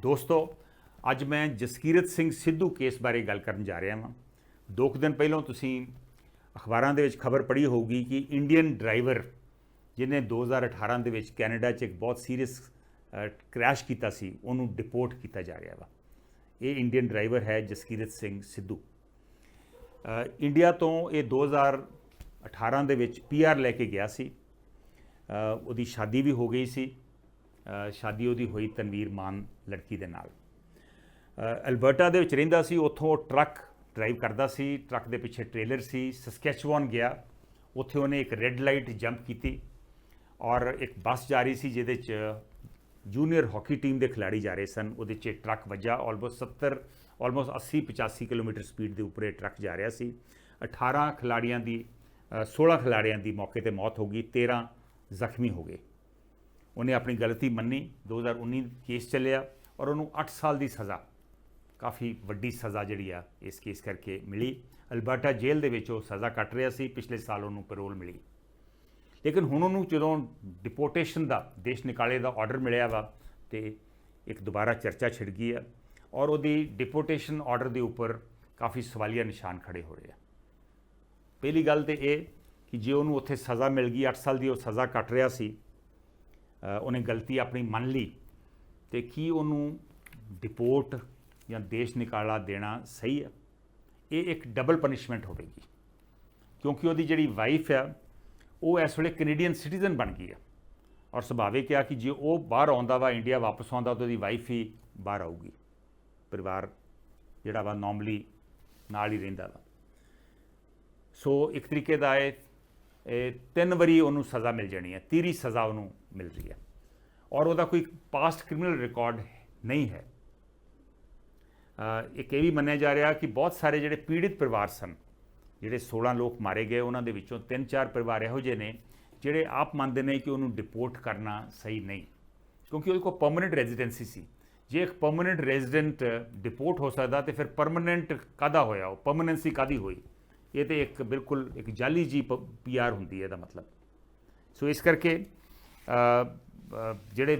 ਦੋਸਤੋ, ਅੱਜ ਮੈਂ ਜਸਕੀਰਤ ਸਿੰਘ ਸਿੱਧੂ ਕੇਸ ਬਾਰੇ ਗੱਲ ਕਰਨ ਜਾ ਰਿਹਾ ਹਾਂ ਦੋ ਕੁ ਦਿਨ ਪਹਿਲਾਂ ਤੁਸੀਂ ਅਖਬਾਰਾਂ ਦੇ ਵਿੱਚ ਖਬਰ ਪੜ੍ਹੀ ਹੋਊਗੀ ਕਿ ਇੰਡੀਅਨ ਡਰਾਈਵਰ, ਜਿਹਨੇ 2018 ਦੇ ਵਿੱਚ ਕੈਨੇਡਾ 'ਚ ਇੱਕ ਬਹੁਤ ਸੀਰੀਅਸ ਕ੍ਰੈਸ਼ ਕੀਤਾ ਸੀ, ਉਹਨੂੰ ਡਿਪੋਰਟ ਕੀਤਾ ਜਾ ਰਿਹਾ ਵਾ। ਇਹ ਇੰਡੀਅਨ ਡਰਾਈਵਰ ਹੈ ਜਸਕੀਰਤ ਸਿੰਘ ਸਿੱਧੂ। ਇੰਡੀਆ ਤੋਂ ਇਹ 2018 ਦੇ ਵਿੱਚ ਪੀਆਰ ਲੈ ਕੇ ਗਿਆ ਸੀ। ਉਹਦੀ ਸ਼ਾਦੀ ਵੀ ਹੋ ਗਈ ਸੀ। ਸ਼ਾਦੀ ਉਹਦੀ ਹੋਈ ਤਨਵੀਰ ਮਾਨ ਲੜਕੀ ਦੇ ਨਾਲ। ਅਲਬਰਟਾ ਦੇ ਵਿੱਚ ਰਹਿੰਦਾ ਸੀ ਉੱਥੋਂ ਉਹ ਟਰੱਕ ਡਰਾਈਵ ਕਰਦਾ ਸੀ ਟਰੱਕ ਦੇ ਪਿੱਛੇ ਟ੍ਰੇਲਰ ਸੀ ਸਸਕੈਚੁਆਨ ਗਿਆ। ਉੱਥੇ ਉਹਨੇ ਇੱਕ ਰੈੱਡ ਲਾਈਟ ਜੰਪ ਕੀਤੀ ਔਰ ਇੱਕ ਬੱਸ ਜਾ ਰਹੀ ਸੀ ਜਿਹਦੇ 'ਚ ਜੂਨੀਅਰ ਹਾਕੀ ਟੀਮ ਦੇ ਖਿਡਾਰੀ ਜਾ ਰਹੇ ਸਨ। ਉਹਦੇ 'ਚ ਟਰੱਕ ਵੱਜਾ ਆਲਮੋਸਟ 70 ਆਲਮੋਸਟ 80 85 ਕਿਲੋਮੀਟਰ ਸਪੀਡ ਦੇ ਉੱਪਰ ਇਹ ਟਰੱਕ ਜਾ ਰਿਹਾ ਸੀ। 18 ਖਿਡਾਰੀਆਂ ਦੀ ਅ, 16 ਖਿਡਾਰੀਆਂ ਦੀ ਮੌਕੇ ਤੇ ਮੌਤ ਹੋ ਗਈ 13 ਜ਼ਖਮੀ ਹੋ ਗਏ। ਉਹਨੇ ਆਪਣੀ ਗਲਤੀ ਮੰਨੀ 2019 ਕੇਸ ਚੱਲਿਆ ਔਰ ਉਹਨੂੰ 8 ਸਾਲ ਦੀ ਸਜ਼ਾ, ਕਾਫੀ ਵੱਡੀ ਸਜ਼ਾ ਜਿਹੜੀ ਆ ਇਸ ਕੇਸ ਕਰਕੇ ਮਿਲੀ। ਅਲਬਰਟਾ ਜੇਲ੍ਹ ਦੇ ਵਿੱਚ ਉਹ ਸਜ਼ਾ ਕੱਟ ਰਿਹਾ ਸੀ, ਪਿਛਲੇ ਸਾਲ ਉਹਨੂੰ ਪੈਰੋਲ ਮਿਲੀ। ਲੇਕਿਨ ਹੁਣ ਉਹਨੂੰ ਜਦੋਂ ਡਿਪੋਰਟੇਸ਼ਨ ਦਾ, ਦੇਸ਼ ਨਿਕਾਲੇ ਦਾ ਆਰਡਰ ਮਿਲਿਆ ਵਾ ਤੇ ਇੱਕ ਦੁਬਾਰਾ ਚਰਚਾ ਛਿੜ ਗਈ ਆ ਔਰ ਉਹਦੀ ਡਿਪੋਰਟੇਸ਼ਨ ਆਰਡਰ ਦੇ ਉੱਪਰ ਕਾਫੀ ਸਵਾਲੀਆ ਨਿਸ਼ਾਨ ਖੜੇ ਹੋ ਰਹੇ ਆ। ਪਹਿਲੀ ਗੱਲ ਤੇ ਇਹ ਕਿ ਜੇ ਉਹਨੂੰ ਉੱਥੇ ਸਜ਼ਾ ਮਿਲ ਗਈ 8 ਸਾਲ ਦੀ ਉਹ ਸਜ਼ਾ ਕੱਟ ਰਿਹਾ ਸੀ ਉਹਨੇ ਗਲਤੀ ਆਪਣੀ ਮੰਨ ਲਈ ਤੇ ਕੀ ਉਹਨੂੰ ਡਿਪੋਰਟ ਜਾਂ ਦੇਸ਼ ਨਿਕਾਲਾ ਦੇਣਾ ਸਹੀ ਹੈ? ਇਹ ਇੱਕ ਡਬਲ ਪਨਿਸ਼ਮੈਂਟ ਹੋਵੇਗੀ। ਕਿਉਂਕਿ ਉਹਦੀ ਜਿਹੜੀ ਵਾਈਫ ਆ, ਉਹ ਇਸ ਵੇਲੇ ਕੈਨੇਡੀਅਨ ਸਿਟੀਜ਼ਨ ਬਣ ਗਈ ਆ। ਔਰ ਸੁਭਾਵਿਕ ਆ ਕਿ ਜੇ ਉਹ ਬਾਹਰ ਆਉਂਦਾ ਵਾ ਇੰਡੀਆ ਵਾਪਸ ਆਉਂਦਾ, ਤਾਂ ਉਹਦੀ ਵਾਈਫ ਹੀ ਬਾਹਰ ਆਊਗੀ। ਪਰਿਵਾਰ ਜਿਹੜਾ ਵਾ ਨਾਰਮਲੀ ਨਾਲ ਹੀ ਰਹਿੰਦਾ ਵਾ। ਸੋ ਇੱਕ ਤਰੀਕੇ ਦਾ ਇਹ ਇਹ ਤਿੰਨ ਵਾਰੀ ਉਹਨੂੰ ਸਜ਼ਾ ਮਿਲ ਜਾਣੀ ਹੈ। ਤੀਰੀ ਸਜ਼ਾ ਉਹਨੂੰ ਮਿਲ ਰਹੀ ਹੈ ਔਰ ਉਹਦਾ ਕੋਈ ਪਾਸਟ ਕ੍ਰਿਮੀਨਲ ਰਿਕਾਰਡ ਨਹੀਂ ਹੈ ਇੱਕ ਇਹ ਵੀ ਮੰਨਿਆ ਜਾ ਰਿਹਾ ਕਿ ਬਹੁਤ ਸਾਰੇ ਜਿਹੜੇ ਪੀੜਿਤ ਪਰਿਵਾਰ ਸਨ ਜਿਹੜੇ 16 ਲੋਕ ਮਾਰੇ ਗਏ ਉਹਨਾਂ ਦੇ ਵਿੱਚੋਂ ਤਿੰਨ ਚਾਰ ਪਰਿਵਾਰ ਇਹੋ ਜਿਹੇ ਨੇ ਜਿਹੜੇ ਆਪ ਮੰਨਦੇ ਨੇ ਕਿ ਉਹਨੂੰ ਡਿਪੋਰਟ ਕਰਨਾ ਸਹੀ ਨਹੀਂ ਕਿਉਂਕਿ ਉਹਦੇ ਕੋਲ ਪਰਮਨੈਂਟ ਰੈਜ਼ੀਡੈਂਸੀ ਸੀ ਜੇ ਇੱਕ ਪਰਮਨੈਂਟ ਰੈਜ਼ੀਡੈਂਟ ਡਿਪੋਰਟ ਹੋ ਸਕਦਾ ਤੇ ਫਿਰ ਪਰਮਨੈਂਟ ਕਾਦਾ ਹੋਇਆ ਉਹ ਪਰਮਨੈਂਸੀ ਕਾਦੀ ਹੋਈ ਇਹ ਤੇ ਇੱਕ ਬਿਲਕੁਲ ਇੱਕ ਜਾਲੀ ਜੀ ਪੀਆਰ ਹੁੰਦੀ ਹੈ ਇਹਦਾ ਮਤਲਬ ਸੋ ਇਸ ਕਰਕੇ ਜਿਹੜੇ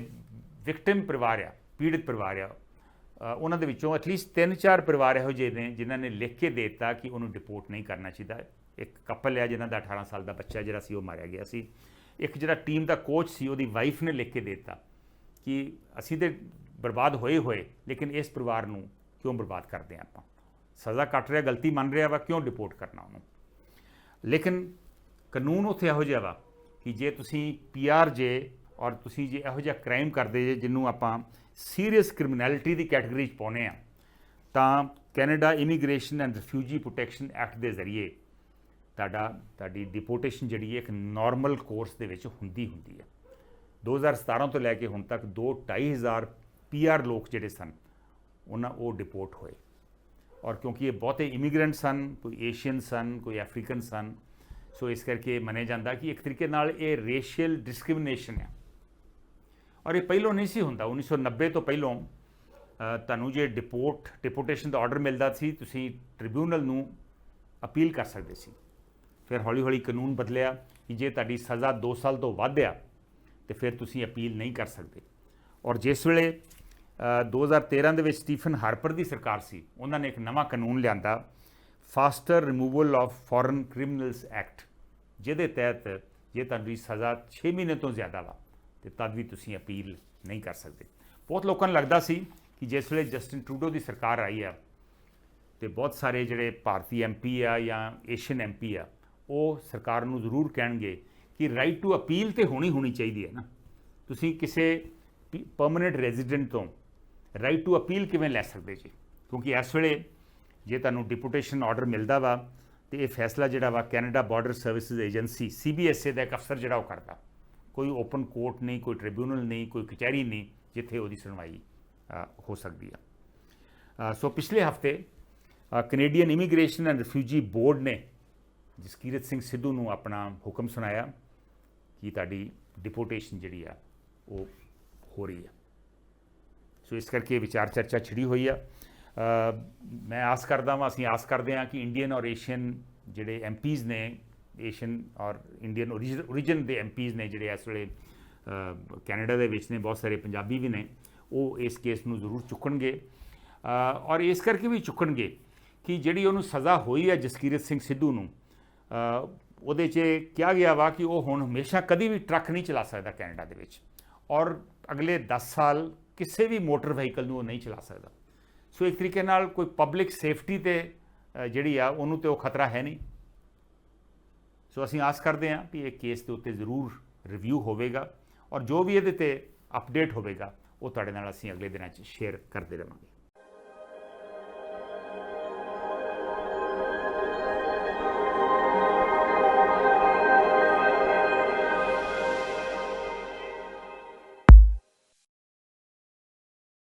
ਵਿਕਟਿਮ ਪਰਿਵਾਰ ਆ, ਪੀੜਿਤ ਪਰਿਵਾਰ ਆ ਉਹਨਾਂ ਦੇ ਵਿੱਚੋਂ ਐਟਲੀਸਟ ਤਿੰਨ ਚਾਰ ਪਰਿਵਾਰ ਇਹੋ ਜਿਹੇ ਨੇ ਜਿਨ੍ਹਾਂ ਨੇ ਲਿਖ ਕੇ ਦੇ ਦਿੱਤਾ ਕਿ ਉਹਨੂੰ ਡਿਪੋਰਟ ਨਹੀਂ ਕਰਨਾ ਚਾਹੀਦਾ। ਇੱਕ ਕਪਲ ਆ ਜਿਨ੍ਹਾਂ ਦਾ 18 ਸਾਲ ਦਾ ਬੱਚਾ ਜਿਹੜਾ ਸੀ, ਉਹ ਮਾਰਿਆ ਗਿਆ ਸੀ। ਇੱਕ ਜਿਹੜਾ ਟੀਮ ਦਾ ਕੋਚ ਸੀ, ਉਹਦੀ ਵਾਈਫ ਨੇ ਲਿਖ ਕੇ ਦੇ ਦਿੱਤਾ ਕਿ ਅਸੀਂ ਤੇ ਬਰਬਾਦ ਹੋਏ ਹੋਏ, ਲੇਕਿਨ ਇਸ ਪਰਿਵਾਰ ਨੂੰ ਕਿਉਂ ਬਰਬਾਦ ਕਰਦੇ ਹਾਂ ਆਪਾਂ? ਸਜ਼ਾ ਕੱਟ ਰਿਹਾ, ਗਲਤੀ ਮੰਨ ਰਿਹਾ ਵਾ, ਕਿਉਂ ਡਿਪੋਰਟ ਕਰਨਾ ਉਹਨੂੰ? ਲੇਕਿਨ ਕਾਨੂੰਨ ਉੱਥੇ ਇਹੋ ਜਿਹਾ ਵਾ ਕਿ ਜੇ ਤੁਸੀਂ ਪੀਆਰ ਜੇ ਔਰ ਤੁਸੀਂ ਜੇ ਇਹੋ ਜਿਹਾ ਕ੍ਰਾਈਮ ਕਰਦੇ ਜੇ ਜਿਹਨੂੰ ਆਪਾਂ ਸੀਰੀਅਸ ਕ੍ਰਿਮੀਨੈਲਿਟੀ ਦੀ ਕੈਟਾਗਰੀ 'ਚ ਪਾਉਂਦੇ ਆ ਤਾਂ Canada Immigration and Refugee Protection Act ਦੇ ਜ਼ਰੀਏ ਤੁਹਾਡਾ, ਤੁਹਾਡੀ ਡਿਪੋਰਟੇਸ਼ਨ ਜਿਹੜੀ ਹੈ ਇੱਕ ਨਾਰਮਲ ਕੋਰਸ ਦੇ ਵਿੱਚ ਹੁੰਦੀ ਹੁੰਦੀ ਹੈ। 2017 ਤੋਂ ਲੈ ਕੇ ਹੁਣ ਤੱਕ 2 ਹਜ਼ਾਰ ਪੀਆਰ ਲੋਕ ਜਿਹੜੇ ਸਨ, ਉਹਨਾਂ, ਉਹ ਡਿਪੋਰਟ ਹੋਏ। ਔਰ ਕਿਉਂਕਿ ਇਹ ਬਹੁਤੇ ਇਮੀਗ੍ਰੈਂਟ ਸਨ, ਕੋਈ ਏਸ਼ੀਅਨ ਸਨ, ਕੋਈ ਅਫਰੀਕਨ ਸਨ ਸੋ ਇਸ ਕਰਕੇ ਮੰਨਿਆ ਜਾਂਦਾ ਕਿ ਇੱਕ ਤਰੀਕੇ ਨਾਲ ਇਹ ਰੇਸ਼ੀਅਲ ਡਿਸਕ੍ਰਿਮੀਨੇਸ਼ਨ ਹੈ ਔਰ ਇਹ ਪਹਿਲੋਂ ਨਹੀਂ ਸੀ ਹੁੰਦਾ। 1990 ਤੋਂ ਪਹਿਲੋਂ ਤੁਹਾਨੂੰ ਜੇ ਡਿਪੋਰਟ ਡਿਪੋਰਟੇਸ਼ਨ ਦਾ ਆਰਡਰ ਮਿਲਦਾ ਸੀ ਤੁਸੀਂ ਟ੍ਰਿਬਿਊਨਲ ਨੂੰ ਅਪੀਲ ਕਰ ਸਕਦੇ ਸੀ। ਫਿਰ ਹੌਲੀ ਹੌਲੀ ਕਾਨੂੰਨ ਬਦਲਿਆ ਕਿ ਜੇ ਤੁਹਾਡੀ ਸਜ਼ਾ 2 ਸਾਲ ਤੋਂ ਵੱਧ ਆ ਤੇ ਫਿਰ ਤੁਸੀਂ ਅਪੀਲ ਨਹੀਂ ਕਰ ਸਕਦੇ। ਔਰ ਜਿਸ ਵੇਲੇ ਅ, 2013 ਦੇ ਵਿੱਚ ਸਟੀਫਨ ਹਾਰਪਰ ਦੀ ਸਰਕਾਰ ਸੀ ਉਹਨਾਂ ਨੇ ਇੱਕ ਨਵਾਂ ਕਾਨੂੰਨ ਲਿਆਂਦਾ Faster Removal of Foreign Criminals Act ਜਿਹਦੇ ਤਹਿਤ ਜੇ ਤੁਹਾਡੀ ਸਜ਼ਾ 6 ਮਹੀਨੇ ਤੋਂ ਜ਼ਿਆਦਾ ਵਾ, ਤੇ ਤਦ ਵੀ ਤੁਸੀਂ ਅਪੀਲ ਨਹੀਂ ਕਰ ਸਕਦੇ। ਬਹੁਤ ਲੋਕਾਂ ਨੂੰ ਲੱਗਦਾ ਸੀ ਕਿ ਜਿਸ ਵੇਲੇ ਜਸਟਿਨ ਟਰੂਡੋ ਦੀ ਸਰਕਾਰ ਆਈ ਆ, ਤੇ ਬਹੁਤ ਸਾਰੇ ਜਿਹੜੇ ਭਾਰਤੀ ਐਮਪੀ ਆ ਜਾਂ ਏਸ਼ੀਅਨ ਐਮਪੀ ਆ, ਉਹ ਸਰਕਾਰ ਨੂੰ ਜ਼ਰੂਰ ਕਹਿਣਗੇ ਕਿ ਰਾਈਟ ਟੂ ਅਪੀਲ ਤੇ ਹੋਣੀ ਹੋਣੀ ਚਾਹੀਦੀ ਹੈ ਨਾ। ਤੁਸੀਂ ਕਿਸੇ ਪਰਮਨੈਂਟ ਰੈਜ਼ੀਡੈਂਟ ਤੋਂ ਰਾਈਟ ਟੂ ਅਪੀਲ ਕਿਵੇਂ ਲੈ ਸਕਦੇ ਜੀ? ਕਿਉਂਕਿ ਇਸ ਵੇਲੇ ਜੇ ਤੁਹਾਨੂੰ ਡਿਪੂਟੇਸ਼ਨ ਆਰਡਰ ਮਿਲਦਾ ਵਾ, ਤੇ ਇਹ ਫੈਸਲਾ ਜਿਹੜਾ ਵਾ Canada Border Services Agency CBSA ਦਾ ਇੱਕ ਅਫਸਰ ਜਿਹੜਾ ਉਹ ਕਰਦਾ। ਕੋਈ ਓਪਨ ਕੋਰਟ ਨਹੀਂ, ਕੋਈ ਟ੍ਰਿਬਿਊਨਲ ਨਹੀਂ, ਕੋਈ ਕਚਹਿਰੀ ਨਹੀਂ ਜਿੱਥੇ ਉਹਦੀ ਸੁਣਵਾਈ ਹੋ ਸਕਦੀ ਆ। ਸੋ ਪਿਛਲੇ ਹਫ਼ਤੇ Canadian Immigration and Refugee Board ਨੇ ਜਸਕੀਰਤ ਸਿੰਘ ਸਿੱਧੂ ਨੂੰ ਆਪਣਾ ਹੁਕਮ ਸੁਣਾਇਆ ਕਿ ਤੁਹਾਡੀ ਡਿਪੋਰਟੇਸ਼ਨ ਜਿਹੜੀ ਆ, ਉਹ ਹੋ ਰਹੀ ਆ। ਸੋ ਇਸ ਕਰਕੇ ਵਿਚਾਰ ਚਰਚਾ ਛਿੜੀ ਹੋਈ ਆ। ਮੈਂ ਆਸ ਕਰਦਾ ਹਾਂ ਅਸੀਂ ਆਸ ਕਰਦੇ ਹਾਂ ਕਿ ਇੰਡੀਅਨ ਔਰ ਏਸ਼ੀਅਨ ਜਿਹੜੇ ਐਮਪੀਜ਼ ਨੇ ਏਸ਼ੀਅਨ ਔਰ ਇੰਡੀਅਨ origin ਦੇ ਐਮਪੀਜ਼ ਨੇ ਜਿਹੜੇ ਇਸ ਵੇਲੇ ਕੈਨੇਡਾ ਦੇ ਵਿੱਚ ਨੇ, ਬਹੁਤ ਸਾਰੇ ਪੰਜਾਬੀ ਵੀ ਨੇ, ਉਹ ਇਸ ਕੇਸ ਨੂੰ ਜ਼ਰੂਰ ਚੁੱਕਣਗੇ। ਔਰ ਇਸ ਕਰਕੇ ਵੀ ਚੁੱਕਣਗੇ ਕਿ ਜਿਹੜੀ ਉਹਨੂੰ ਸਜ਼ਾ ਹੋਈ ਹੈ ਜਸਕੀਰਤ ਸਿੰਘ ਸਿੱਧੂ ਨੂੰ ਉਹਦੇ 'ਚ ਕਿਹਾ ਗਿਆ ਵਾ ਕਿ ਉਹ ਹੁਣ ਹਮੇਸ਼ਾ ਕਦੀ ਵੀ ਟਰੱਕ ਨਹੀਂ ਚਲਾ ਸਕਦਾ ਕੈਨੇਡਾ ਦੇ ਵਿੱਚ। ਔਰ ਅਗਲੇ 10 ਸਾਲ ਕਿਸੇ ਵੀ ਮੋਟਰ ਵਹੀਕਲ ਨੂੰ ਉਹ ਨਹੀਂ ਚਲਾ ਸਕਦਾ। ਸੋ ਇੱਕ ਤਰੀਕੇ ਨਾਲ ਕੋਈ ਪਬਲਿਕ ਸੇਫਟੀ ਤੇ ਜਿਹੜੀ ਆ, ਉਹਨੂੰ ਤੇ ਉਹ ਖਤਰਾ ਹੈ ਨਹੀਂ। ਸੋ ਅਸੀਂ ਆਸ ਕਰਦੇ ਹਾਂ ਕਿ ਇਹ ਕੇਸ ਦੇ ਉੱਤੇ ਜ਼ਰੂਰ ਰਿਵਿਊ ਹੋਵੇਗਾ ਔਰ ਜੋ ਵੀ ਇਹਦੇ ਤੇ ਅਪਡੇਟ ਹੋਵੇਗਾ, ਉਹ ਤੁਹਾਡੇ ਨਾਲ ਅਸੀਂ ਅਗਲੇ ਦਿਨਾਂ 'ਚ ਸ਼ੇਅਰ ਕਰਦੇ ਰਵਾਂਗੇ।